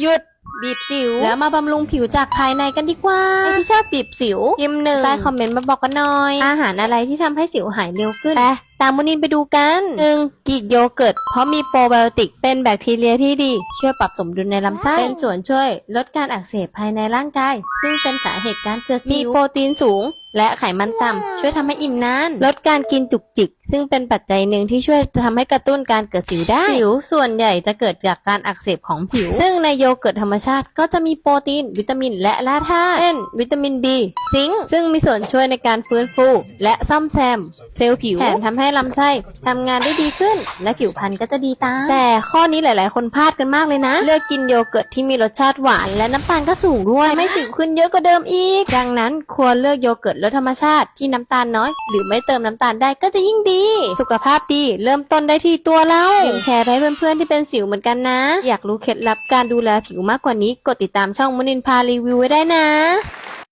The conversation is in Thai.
หยุดบีบสิว แล้วมาบำรุงผิวจากภายในกันดีกว่าใครที่ชอบบีบสิวพิมพ์หนึ่งใต้คอมเมนต์มาบอกกันหน่อย อาหารอะไรที่ทำให้สิวหายเร็วขึ้นไปตามมุนินไปดูกันหนึ่งกีกโยเกิร์ต เพราะมีโปรไบโอติกเป็นแบคทีเรียที่ดี ช่วยปรับสมดุลในลำไส้ เป็นส่วนช่วย ลดการอักเสบภายในร่างกาย ซึ่งเป็นสาเหตุการเกิดสิว มีโปรตีนสูง และไขมันต่ำช่วยทำให้อิ่มนานลดการกินจุกจิก ซึ่งเป็นปัจจัยหนึ่งที่ช่วยทำให้กระตุ้นการเกิดสิวได้สิวส่วนใหญ่จะเกิดจากการอักเสบของผิว ซึ่งในโยเกิร์ตธรรมชาติก็จะมีโปรตีน วิตามิน และแร่ธาตุเช่นวิตามิน B ซิงค์ซึ่งมีส่วนช่วยในการฟื้นฟู และซ่อมแซม เซลล์ผิวแถมทำให้ลำไส้ทำงานได้ดีขึ้น และผิวพรรณก็จะดีตามแต่ข้อนี้หลาย ๆ คนพลาดกันมากเลยนะ เลือกกินโยเกิร์ตที่มีรสชาติหวาน และน้ำตาลก็สูงด้วยทำให้สิวขึ้นเยอะกว่าเดิมอีก ดังนั้นควรเลือกโยเกิร์ตลดธรรมชาติที่น้ำตาลน้อย หรือไม่เติมน้ำตาลได้ก็จะยิ่งดี สุขภาพดี เริ่มต้นได้ที่ตัวเราอย่าแชร์ไปให้เพื่อนๆที่เป็นสิวเหมือนกันนะ อยากรู้เคล็ดลับการดูแลผิวมากกว่านี้กดติดตามช่องมนินพารีวิวไว้ได้นะ